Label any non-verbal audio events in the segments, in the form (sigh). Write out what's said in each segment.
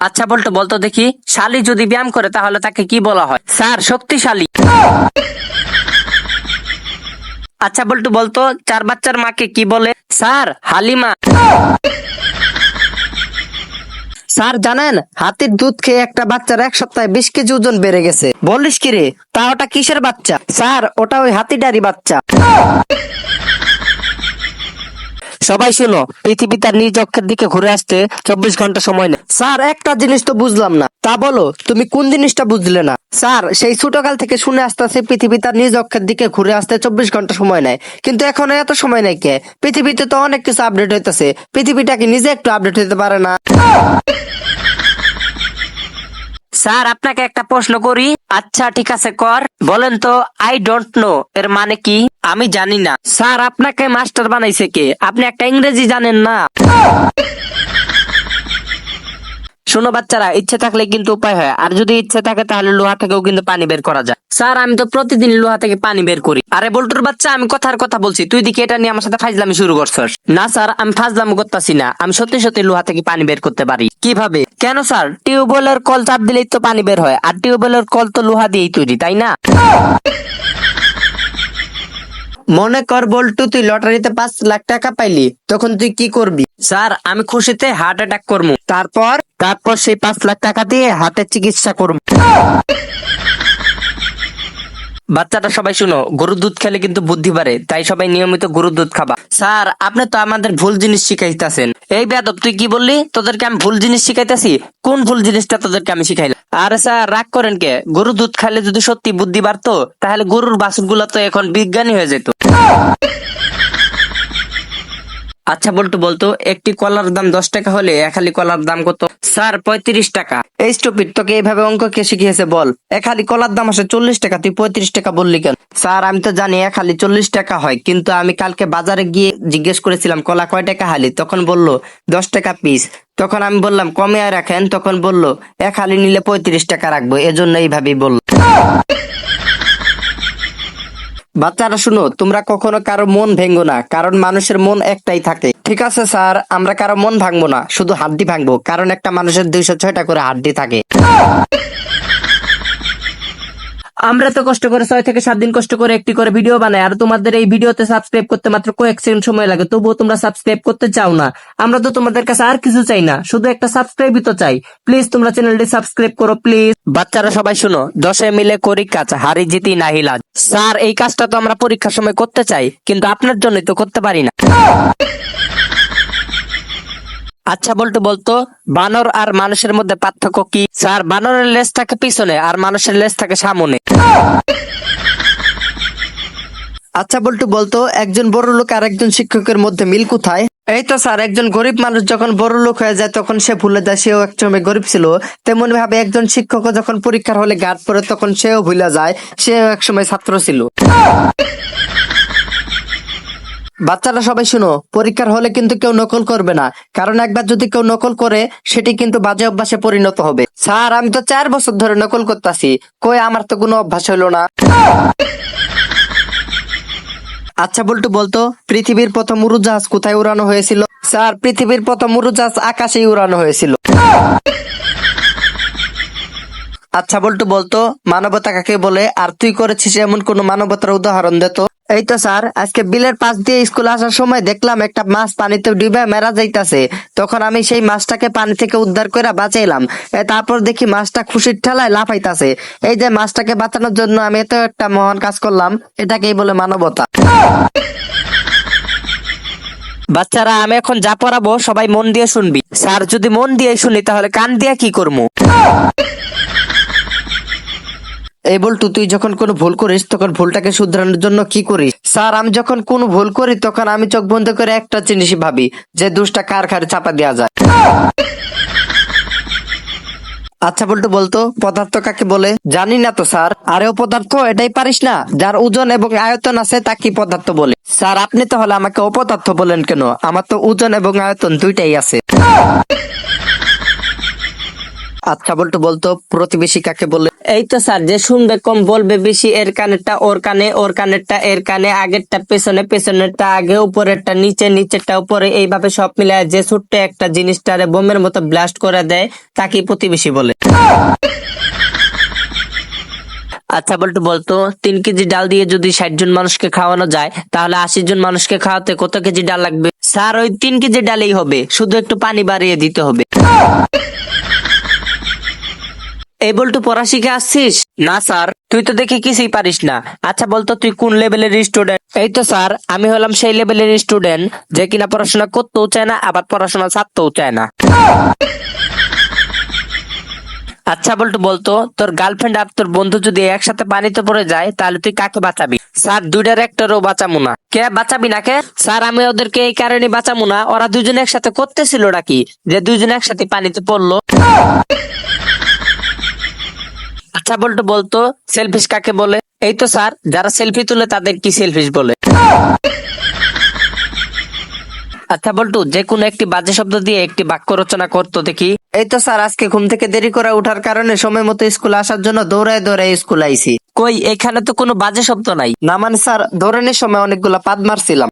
আচ্ছা বলতো বলতো দেখি। শালি যদি ব্যায়াম করে, তাহলে তাকে কি বলা হয়? স্যার, শক্তিশালী। আচ্ছা বলতো বলতো, চার বাচ্চার মাকে কি বলে? স্যার, হালিমা। স্যার, জানেন, হাতির দুধ খেয়ে একটা বাচ্চার এক সপ্তাহে বিশ কেজি ওজন বেড়ে গেছে। বলিস কি রে, তা ওটা কিসের বাচ্চা? স্যার, ওটা ওই হাতিডারি বাচ্চা। সবাই শুনো, পৃথিবী তার নিজ অক্ষের দিকে ঘুরে আসতে চব্বিশ ঘণ্টা সময় নেয়। স্যার, একটা জিনিস তো বুঝলাম না। তা বলো, তুমি কোন জিনিসটা বুঝলে না? স্যার, সেই ছোটকাল থেকে শুনে আসতেছে, পৃথিবী তার নিজ অক্ষের দিকে ঘুরে আসতে চব্বিশ ঘণ্টা সময় নেয়। কিন্তু এখন এত সময় নেই কে? পৃথিবীতে তো অনেক কিছু আপডেট হইতেছে। পৃথিবীটাকে নিজে একটু আপডেট হইতে পারে না? স্যার, আপনাকে একটা প্রশ্ন করি। আচ্ছা ঠিক আছে, কর। বলেন তো আই ডোন্ট নো এর মানে কি? আমি জানি না। স্যার, আপনাকে মাস্টার বানাইছে কে? আপনি একটা ইংরেজি জানেন না। শোনো বাচ্চারা, ইচ্ছে থাকলে কিন্তু উপায় হয়। আর যদি ইচ্ছে থাকে, তাহলে লোহা থেকেও কিন্তু পানি বের করা যায়। স্যার, আমি তো প্রতিদিন লোহা থেকে পানি বের করি। আরে, বল্টুর বাচ্চা, আমি কথার কথা বলছি। তুই দিকে এটা নিয়ে আমার সাথে ফাজলামি শুরু করছস। না, স্যার, আমি ফাজলামি করতেছি না। আমি সত্যি সত্যি লোহা থেকে পানি বের করতে পারি। কীভাবে? কেন স্যার? টিউবওয়েলের কল চাপ দিলেই তো পানি বের হয় আর টিউবওয়েলের কল তো লোহা দিয়েই তৈরি তাই না? মনে কর বল্টু তুই লটারিতে পাঁচ লাখ টাকা পাইলি তখন তুই কি করবি? স্যার আমি খুশিতে হার্ট অ্যাটাক করব তারপর? তারপর সেই পাঁচ লাখ টাকা দিয়ে হাতের চিকিৎসা করব বাচ্চাটা সবাই শুনো, গরুর দুধ খেলে কিন্তু বুদ্ধি বাড়ে, তাই সবাই নিয়মিত গরুর দুধ খাবা। স্যার, আপনি তো আমাদের ভুল জিনিস শিখাইতেছেন। এই বেদব তুই কি বললি? তোদেরকে আমি ভুল জিনিস শিখাইতেছি? কোন ভুল জিনিসটা তোদেরকে আমি শিখাইলাম? আরে স্যার, রাগ করেন কে? গরুর দুধ খাইলে যদি সত্যি বুদ্ধি বাড়তো, তাহলে গরুর বাসুর তো এখন বিজ্ঞানী হয়ে যেত। আচ্ছা বলতো বলতো একটি কলার দাম দশ টাকা হলে এক হালি কলার দাম কত? স্যার, পঁয়ত্রিশ টাকা। এই স্টুপিড তোকে এইভাবে অঙ্ক কে শিখিয়েছে, বল। এক হালি কলার দাম আসে চল্লিশ টাকা, তুই পঁয়ত্রিশ টাকা বললি কেন? স্যার, আমি তো জানি এক হালি চল্লিশ টাকা হয়, কিন্তু আমি কালকে বাজারে গিয়ে জিজ্ঞেস করেছিলাম, কলা কয় টাকা হালি? তখন বলল, দশ টাকা পিস তখন আমি বললাম, কমে রাখেন? তখন বলল, এক হালি নিলে পঁয়ত্রিশ টাকা রাখব, এজন্য এইভাবেই বলল। বাচ্চারা, শুনো, তোমরা কখনো কারও মন ভেঙ্গো না, কারণ মানুষের মন একটাই থাকে। ঠিক আছে, স্যার, আমরা কারও মন ভাঙবো না, শুধু হাড্ডি ভাঙবো, কারণ একটা মানুষের দুইশো ছয়টা করে হাড্ডি থাকে। আমরা তো কষ্ট করে ছয় থেকে সাত দিন কষ্ট করে একটি করে ভিডিও বানাই, আর তোমাদের এই ভিডিওতে সাবস্ক্রাইব করতে মাত্র কয়েক সেকেন্ড সময় লাগে, তবুও তোমরা সাবস্ক্রাইব করতে চাও না। আমরা তো তোমাদের কাছে আর কিছু চাই না, শুধু একটা সাবস্ক্রাইবই তো চাই। প্লিজ তোমরা চ্যানেলটি সাবস্ক্রাইব করো প্লিজ বাচ্চারা সবাই শুনো, দশে মিলে করি কাজ, হারি জিতি নাহি লাজ। স্যার, এই কাজটা তো আমরা পরীক্ষার সময় করতে চাই, কিন্তু আপনার জন্যই তো করতে পারি না। আচ্ছা বলতো বলতো বানর আর মানুষের মধ্যে পার্থক্য কি? স্যার বানরের লেজ থাকে পিছনে আর মানুষের লেজ থাকে সামনে। আচ্ছা বল্টু বলতো একজন বড় লোক আর একজন শিক্ষকের মধ্যে মিল কোথায়? এই তো স্যার একজন গরিব মানুষ যখন বড় লোক হয়ে যায় তখন সে ভুলে যায় সেও এক সময় গরিব ছিল। তেমন ভাবে একজন শিক্ষক যখন পরীক্ষার হলে গার্ড পড়ে তখন সেও ভুলে যায় সেও এক সময় ছাত্র ছিল। বাচ্চারা সবাই শুনো, পরীক্ষার হলে কিন্তু কেউ নকল করবে না। কারণ একবার যদি কেউ নকল করে, সেটি কিন্তু বাজে অভ্যাসে পরিণত হবে। স্যার, আমি তো চার বছর ধরে নকল করতেছি। কই, আমার তো কোনো অভ্যাস হলো না। আচ্ছা বল্টু, বলতো, পৃথিবীর প্রথম উড়োজাহাজ কোথায় উড়ানো হয়েছিল? স্যার, পৃথিবীর প্রথম উড়োজাহাজ আকাশেই উড়ানো হয়েছিল। আচ্ছা বল্টু, বলতো, মানবতা কাকে বলে? আর তুই করেছিস এমন কোন মানবতার উদাহরণ দে তো। এই তো, স্যার, আজকে বিলের পাশ দিয়ে স্কুল আসার সময় দেখলাম একটা মাছ পানিতে ডুবে মেরা যাইতাছে। তখন আমি সেই মাছটাকে পানি থেকে উদ্ধার করে বাঁচাইলাম। তারপর দেখি মাছটা খুশির ঠেলায় লাফাইতাছে। এই যে মাছটাকে বাঁচানোর জন্য আমি এত একটা মহান কাজ করলাম, এটাকেই বলে মানবতা। বাচ্চারা, আমি এখন যা পড়াবো সবাই মন দিয়ে শুনবি। স্যার, যদি মন দিয়ে শুনি, তাহলে কান দিয়ে কি করব এই বলটু, তুই যখন কোনো ভুল করিস, তখন ভুলটাকে শুধরানোর জন্য কি করিস? স্যার, আমি যখন কোনো ভুল করি, তখন আমি চোখ বন্ধ করে একটা জিনিসই ভাবি, যে দুষ্টা কার খারে চাপা দেওয়া যায়। আচ্ছা বলটু, বলতো, পদার্থ কাকে বলে? জানি না তো, স্যার। আরেও পদার্থ, এটাই পারিস না? যার ওজন এবং আয়তন আছে তা কি পদার্থ বলে। স্যার, আপনি তাহলে আমাকে অপদার্থ বলেন কেন? আমার তো ওজন এবং আয়তন দুইটাই আছে। আচ্ছা বল্টু বলতো প্রতিবেশী কাকে বলে? এই তো স্যার যে শুনবে কম বলবে বেশি এর কানেরটা ওর কানে ওর কানেরটা এর কানে আগেরটা পেছনে পেছনেরটা আগে উপরেরটা নিচে নিচেরটা উপরে এইভাবে সব মিলায় যে ছোট্ট একটা জিনিসটারে বোমের মতো ব্লাস্ট করে দেয় তাকে প্রতিবেশী বলে। আচ্ছা বলটু বলতো তিন কেজি ডাল দিয়ে যদি ষাট জন মানুষকে খাওয়ানো যায় তাহলে আশি জন মানুষকে খাওয়াতে কত কেজি ডাল লাগবে? স্যার ওই তিন কেজি ডালেই হবে শুধু একটু পানি বাড়িয়ে দিতে হবে। এই বলটু পড়া শিখে আসছিস? না স্যার। তুই তো দেখি কিছুই পারিস না। আচ্ছা বলতো তুই কোন লেভেলের স্টুডেন্ট এই তো স্যার আমি হলাম সেই লেভেলের স্টুডেন্ট যে কিনা পড়াশোনা করতেও চায় না আবার পড়াশোনা ছাড়তেও চায় না। আচ্ছা বলটু বলতো তোর গার্লফ্রেন্ড আর তোর বন্ধু যদি একসাথে পানিতে পড়ে যায় তাহলে তুই কাকে বাঁচাবি? স্যার দুইটার একটারও বাঁচাবো না। কে বাঁচাবি না কে? স্যার আমি ওদেরকে এই কারণে বাঁচাবো না ওরা দুজনে একসাথে করতেছিল নাকি যে দুজনে একসাথে পানিতে পড়ল? আচ্ছা বলতো বলতো সেলফিশ কাকে বলে? এই তো স্যার যারা সেলফি তুলে তাদের কি সেলফিশ বলে? আচ্ছা বল্টু যে কোনো একটি বাজে শব্দ দিয়ে একটি বাক্য রচনা করতো দেখি। এই তো স্যার আজকে ঘুম থেকে দেরি করে ওঠার কারণে সময় মতো স্কুল আসার জন্য দৌড়ায় দৌড়ায় স্কুল আইছি। কই এখানে তো কোনো বাজে শব্দ নাই। না মানে স্যার দৌড়ানোর সময় অনেকগুলা পাদ মারছিলাম।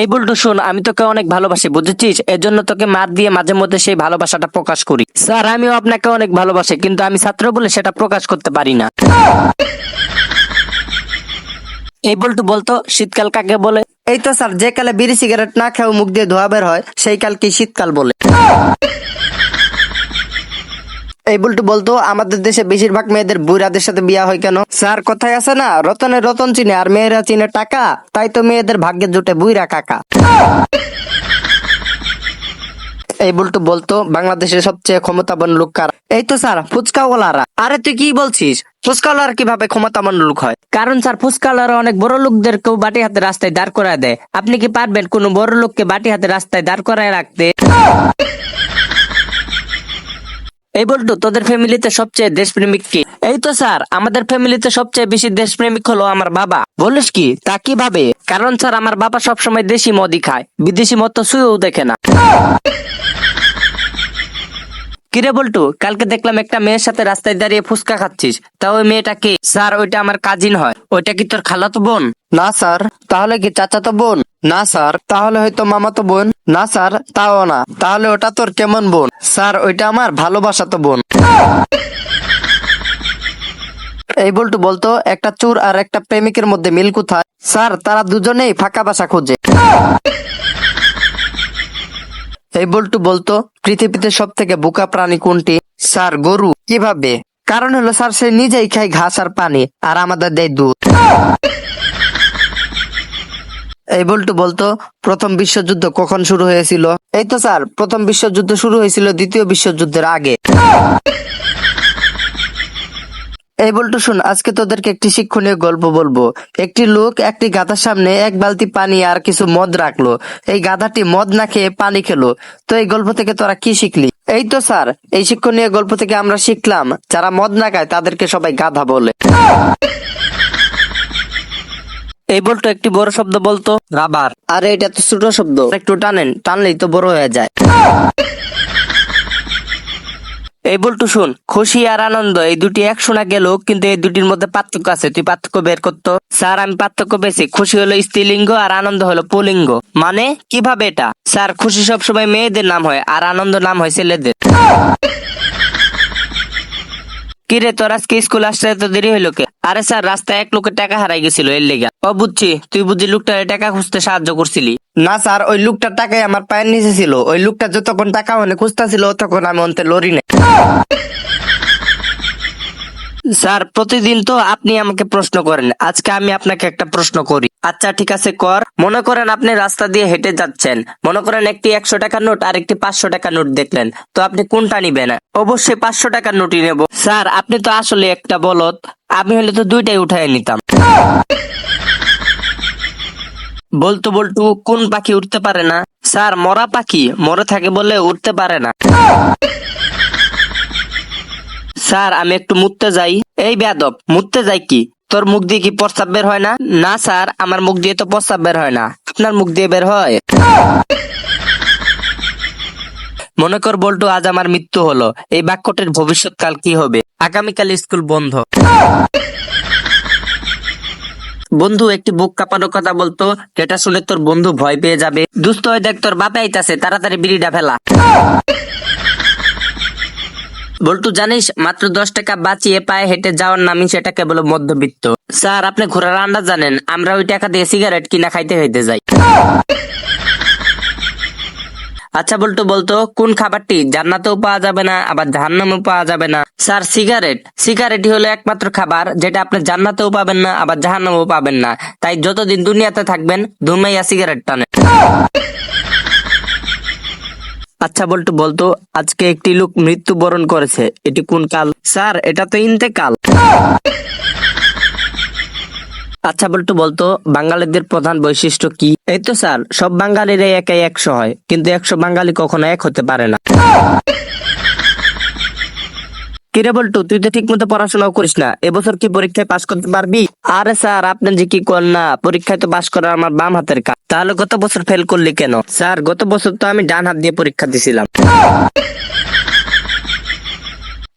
এই বলটু শুন, আমি তোকে অনেক ভালোবাসি, বুঝেছিস? এর জন্য তোকে মার দিয়ে মাঝে মধ্যে সেই ভালোবাসাটা প্রকাশ করি। স্যার, আমিও আপনাকে অনেক ভালোবাসি, কিন্তু আমি ছাত্র বলে সেটা প্রকাশ করতে পারি না। এই বলটু বলতো, শীতকাল কাকে বলে? এই তো স্যার, যে কালে বিড়ি সিগারেট না খেয়ে মুখ দিয়ে ধোয়া বের হয়, সেই কালকে শীতকাল বলে? এই বলটু বলতো, আমাদের দেশে বেশিরভাগ মেয়েদের বুড়াদের সাথে বিয়া হয় কেন? স্যার, কথায় আছে না রতনের রতন চিনে আর মেয়েরা চিনে টাকা, তাই তো মেয়েদের ভাগ্যে জুটে বুইরা কাকা। এই বলটু বলতো, বাংলাদেশের সবচেয়ে ক্ষমতাবান লোক কার? এই তো স্যার, ফুচকাওয়ালারা। আরে, তুই কি বলছিস? ফুচকাওয়ালার কীভাবে ক্ষমতাবান লোক হয়? কারণ স্যার ফুসকালারা অনেক বড় লোকদেরকেও বাটি হাতে রাস্তায় দাঁড় করায় দেয়। আপনি কি পারবেন কোনো বড় লোককে বাটি হাতে রাস্তায় দাঁড় করায় রাখতে? এই বলটু তোদের ফ্যামিলিতে সবচেয়ে দেশপ্রেমিক কি? এই তো স্যার আমাদের ফ্যামিলিতে সবচেয়ে বেশি দেশপ্রেমিক হলো আমার বাবা। বলিস কি? তা কীভাবে? কারণ স্যার আমার বাবা সবসময় দেশি মদই খায়। বিদেশি মদ তো শুয়েও দেখে না। (laughs) কিরে বল্টু, কালকে দেখলাম একটা মেয়ের সাথে রাস্তায় দাঁড়িয়ে ফুচকা খাচ্ছিস। তা ওই মেয়েটা কে? স্যার, ওইটা আমার কাজিন হয়। ওইটা কি তোর খালাতো বোন? না, স্যার। তাহলে কি চাচাতো বোন? না, স্যার। তাহলে হয়তো মামাতো বোন? না, স্যার। তাও না। তাহলে ওটা তোর কেমন বোন? স্যার, ওইটা আমার ভালোবাসাতো বোন। এই বলটু, বলতো, একটা চোর আর একটা প্রেমিকের মধ্যে মিল কোথায়? স্যার, তারা দুজনেই ফাঁকা বাসা খোঁজে। এই বল্টু বলতো, পৃথিবীতে সব থেকে বোকা প্রাণী কোনটি? স্যার, গরু। কীভাবে? কারণ হলো, স্যার, সে নিজেই খায় ঘাস আর পানি, আর আমাদের দেয় দুধ। এই বল্টু বলতো, প্রথম বিশ্বযুদ্ধ কখন শুরু হয়েছিল? এই তো, স্যার, প্রথম বিশ্বযুদ্ধ শুরু হয়েছিল দ্বিতীয় বিশ্বযুদ্ধের আগে। এই বল্টু শুন আজকে তোদেরকে একটি শিক্ষণীয় গল্প বলব। একটি লোক একটি গাধার সামনে এক বালতি পানি আর কিছু মদ রাখল। এই গাধাটি মদ না খেয়ে পানি খেলো। তো এই গল্প থেকে তোরা কি শিখলি? এই তো স্যার এই শিক্ষণীয় গল্প থেকে আমরা শিখলাম যারা মদ না খায় তাদেরকে সবাই গাধা বলে। এই বলতো একটি বড় শব্দ বলতো রাবার। আরে এটা তো ছোট শব্দ। একটু টানেন টানলেই তো বড় হয়ে যায়। এই বলটু, শুন, খুশি আর আনন্দ, এই দুটি এক শোনা গেল, কিন্তু এই দুটির মধ্যে পার্থক্য আছে, তুই পার্থক্য বের করতো। স্যার, আমি পার্থক্য পেয়েছি, খুশি হলো স্ত্রীলিঙ্গ আর আনন্দ হলো পুলিঙ্গ। মানে কীভাবে এটা? স্যার, খুশি সবসময় মেয়েদের নাম হয়, আর আনন্দ নাম হয় ছেলেদের। কিরে, তোর আজকে স্কুল আসতে এত দেরি হইল কে? আরে স্যার, রাস্তায় এক লোকের টাকা হারাই গেছিল এর লেগা। ও বুঝছি, তুই বুঝি লোকটার টাকা খুঁজতে সাহায্য করছিলি? না স্যার, ওই লোকটার টাকাই আমার পায়ের নিচে ছিল। ওই লোকটা যতক্ষণ টাকা মানে খুঁজতেছিল তখন আমি অন্তে লড়ি না স্যার, প্রতিদিন তো আপনি আমাকে প্রশ্ন করেন। আজকে আমি আপনাকে একটা প্রশ্ন করি। আচ্ছা ঠিক আছে, কর। মনে করেন আপনি রাস্তা দিয়ে হেঁটে যাচ্ছেন। মনে করেন একটি একশো টাকার নোট আর একটি পাঁচশো টাকার নোট দেখলেন। তো আপনি কোনটা নিবেন? অবশ্যই পাঁচশো টাকার নোটই নেব। স্যার, আপনি তো আসলে একটা বলদ। আমি হলে তো দুইটাই উঠাই নিতাম। বলতো, বলতু, কোন পাখি উঠতে পারে না? স্যার, মরা পাখি। মরে থাকে বলে উঠতে পারে না। স্যার, আমি একটু মুততে যাই। এই বেয়াদব, মুততে যাই কি? তোর মুখ দিয়ে কি প্রস্তাব বের হয় না? না, স্যার, আমার মুখ দিয়ে তো প্রস্তাব বের হয় না। আপনার মুখ দিয়ে বের হয়। মনে কর বল্টু, আজ আমার মৃত্যু হলো। এই বাক্যটির ভবিষ্যৎকাল কি হবে? আগামীকাল স্কুল বন্ধ। বন্ধু, একটি বুক কাঁপানোর কথা বলতো। যেটা শুনে তোর বন্ধু ভয় পেয়ে যাবে। দুস্থ হয়ে দেখ, তোর বাপে আইতাছে। তাড়াতাড়ি বিড়িটা ফেলা। বল্টু, জানিস, মাত্র দশ টাকা বাঁচিয়ে পায়ে হেঁটে যাওয়ার নামই সেটা কেবল মধ্যবিত্ত। স্যার, আপনি ঘোরার আন্দাজ জানেন, আমরা ওই টাকা দিয়ে সিগারেট কিনা খাইতে হইতে যাই। আচ্ছা বলতো বলতো, কোন খাবারটি জান্নাতেও পাওয়া যাবে না, আবার জাহান্নামেও পাওয়া যাবে না? Sir, cigarette. সিগারেটই হলো একমাত্র খাবার, যেটা আপনি জান্নাতেও পাবেন না, আবার জাহান্নামেও পাবেন না। তাই যতদিন দুনিয়াতে থাকবেন, ধুমাইয়া সিগারেট টানে আচ্ছা বলতো বলতো আজকে একটি লোক মৃত্যুবরণ করেছে। এটি কোন কাল? স্যার, এটা তো ইন্তেকাল। আচ্ছা বলতো বলতো বাঙালিদের প্রধান বৈশিষ্ট্য কি? এই তো, স্যার, সব বাঙালিরাই একাই একশো হয়, কিন্তু একশো বাঙালি কখনো এক হতে পারে না। কিরে বলটু, তুই তো ঠিক মতো পড়াশোনাও করিস না। এবছর কি পরীক্ষায় পাশ করতে পারবি? আরে স্যার, আপনি যে কি না, পরীক্ষায় তো পাশ করা আমার বাম হাতের কাজ। তাহলে গত বছর ফেল করলি কেন? স্যার, গত বছর তো আমি ডান হাত দিয়ে পরীক্ষা দিছিলাম।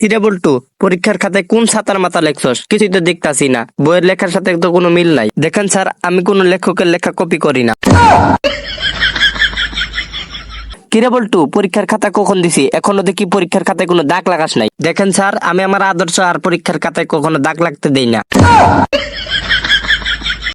কিরে বল্টু, পরীক্ষার খাতায় কোন ছাতার মাথা লেখছস? কিছুই তো দেখতাছি না। বইয়ের লেখার সাথে তো কোনো মিল নাই। দেখেন স্যার, আমি কোনো লেখকের লেখা কপি করি না। কিরে টু পরীক্ষার খাতা কখন দিছি? এখনও দেখি পরীক্ষার খাতায় কোনো দাগ লাগাস নাই। দেখেন স্যার, আমি আমার আদর্শ আর পরীক্ষার খাতায় কখনো দাগ লাগতে দেই না।